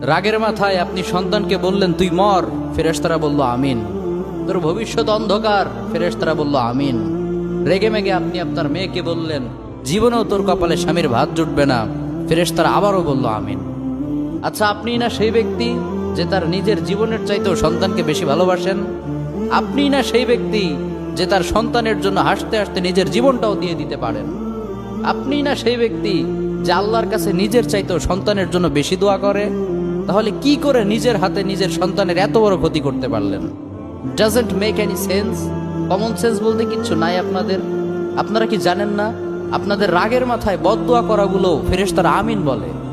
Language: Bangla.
রাগের মাথায় আপনি সন্তানকে বললেন, তুই মর। ফেরেশতারা বলল, আমিন। তোর ভবিষ্যৎ অন্ধকার। ফেরেশতারা বলল, আমিন। রেগে মেগে আপনি আপনার মেয়েকে বললেন, জীবনেও তোর কপালে স্বামীর ভাত জুটবে না। ফেরেশতারা আবারও বলল, আমিন। আচ্ছা আপনি না সেই ব্যক্তি যে তার নিজের জীবনের চাইতেও সন্তানকে বেশি ভালোবাসেন? আপনি না সেই ব্যক্তি যে তার সন্তানের জন্য হাসতে হাসতে নিজের জীবনটাও দিয়ে দিতে পারেন? আপনি না সেই ব্যক্তি যে আল্লাহর কাছে নিজের চাইতেও সন্তানের জন্য বেশি দোয়া করে? তাহলে কি করে নিজের হাতে নিজের সন্তানের এত বড় ক্ষতি করতে পারলেন? Doesn't make any sense common sense বলতে কিচ্ছু নাই আপনাদের। আপনারা কি জানেন না? আপনাদের রাগের মাথায় বদুয়া করাগুলো ফেরেস্তার আমিন বলে।